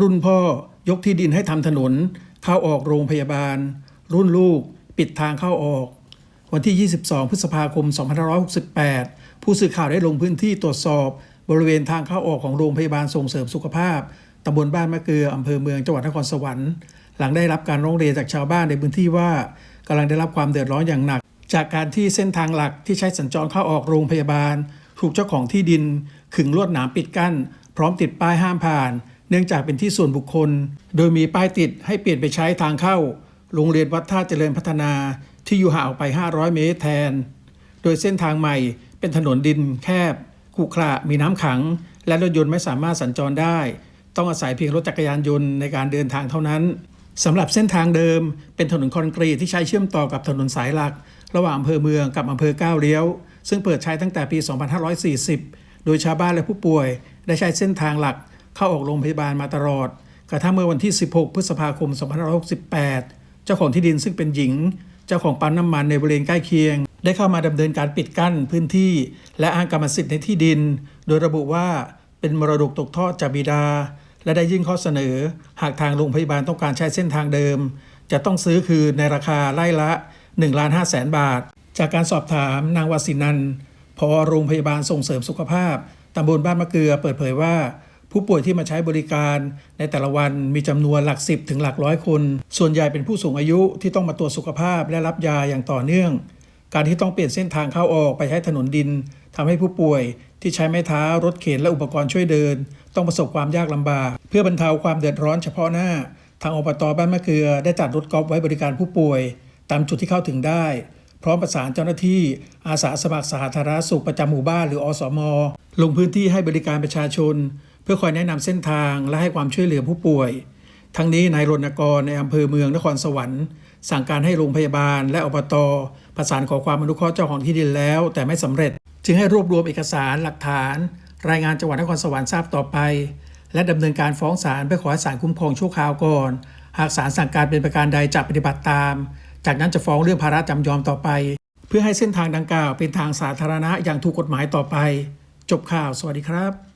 รุ่นพ่อยกที่ดินให้ทำถนน เข้าออกโรงพยาบาล รุ่นลูกปิดทางเข้าออก วันที่ 22 พฤษภาคม 2568 ผู้สื่อข่าวได้ลงพื้นที่ตรวจสอบบริเวณทางเข้าออกของโรงพยาบาลส่งเสริมสุขภาพตำบลบ้านมะเกลืออำเภอเมืองจังหวัดนครสวรรค์หลังได้รับการร้องเรียนจากชาวบ้านในพื้นที่ว่ากำลังได้รับความเดือดร้อนอย่างหนัก จากการที่เส้นทางหลักที่ใช้สัญจรเข้าออกโรงพยาบาล ถูกเจ้าของที่ดิน ขึงลวดหนามปิดกั้น พร้อมติดป้ายห้ามผ่าน เนื่องจากเป็นที่ส่วนบุคคล โดยมีป้ายติดให้เปลี่ยนไปใช้ทางเข้า โรงเรียนวัดท่าเจริญพัฒนาที่อยู่ห่างออกไป 500 เมตรแทน โดยเส้นทางใหม่เป็นถนนดินแคบขรุขระมีน้ำขัง และรถยนต์ไม่สามารถสัญจรได้ ต้องอาศัยเพียงรถจักรยานยนต์ในการเดินทางเท่านั้นสำหรับเส้นทางเดิม เป็นถนนคอนกรีตที่ใช้เชื่อมต่อกับถนนสายหลัก ระหว่างอำเภอเมืองกับอำเภอก้าวเลี้ยว ซึ่งเปิดใช้ตั้งแต่ปี 2540 โดยชาวบ้านและผู้ป่วย ได้ใช้เส้นทางหลัก เข้าออกโรงพยาบาลมาตลอด กระทั่งเมื่อวันที่ 16 พฤษภาคม 2568 เจ้าของที่ดินซึ่งเป็นหญิง เจ้าของปั๊มน้ำมันในบริเวณใกล้เคียง ได้เข้ามาดำเนินการปิดกั้นพื้นที่ และอ้างกรรมสิทธิ์ในที่ดิน โดยระบุว่าเป็นมรดกตกทอดจากบิดา และได้ยื่นข้อเสนอ หากทางโรงพยาบาลต้องการใช้เส้นทางเดิม จะต้องซื้อคืนในราคาไล่ละ1ล้าน5แสนบาท จากการสอบถามนางวสินันพอโรงพยาบาลส่งเสริมสุขภาพตำบลบ้านมะเกลือเปิดเผยว่า ผู้ป่วยที่มาใช้บริการในแต่ละวันมีจำนวนหลักสิบถึงหลักร้อยคน ส่วนใหญ่เป็นผู้สูงอายุที่ต้องมาตรวจสุขภาพและรับยาอย่างต่อเนื่อง การที่ต้องเปลี่ยนเส้นทางเข้าออกไปใช้ถนนดินทำให้ผู้ป่วยที่ใช้ไม้เท้ารถเข็นและอุปกรณ์ช่วยเดิน ต้องประสบความยากลำบาก เพื่อบรรเทาความเดือดร้อนเฉพาะหน้า ทางอบตบ้านมะเกลือได้จัดรถกอล์ฟไว้บริการผู้ป่วย ตามจุดที่เข้าถึงได้พร้อมประสานเจ้าหน้าที่อาสาสมัครสาธารณสุขประจำหมู่บ้านหรืออสม ลงพื้นที่ให้บริการประชาชน เพื่อคอยแนะนำเส้นทางและให้ความช่วยเหลือผู้ป่วย ทั้งนี้นายรณกรในอำเภอเมืองนครสวรรค์ สั่งการให้โรงพยาบาลและอบตประสานขอความอนุเคราะห์เจ้าของที่ดินแล้ว แต่ไม่สำเร็จ จึงให้รวบรวมเอกสารหลักฐาน รายงานจังหวัดนครสวรรค์ทราบต่อไป และดำเนินการฟ้องศาลเพื่อขอให้ศาลคุ้มครองชั่วคราวก่อน หากศาลสั่งการเป็นประการใดจะปฏิบัติตาม จากนั้นจะฟ้องเรื่องภาระจำยอมต่อไป เพื่อให้เส้นทางดังกล่าวเป็นทางสาธารณะอย่างถูกกฎหมายต่อไป จบข่าว สวัสดีครับ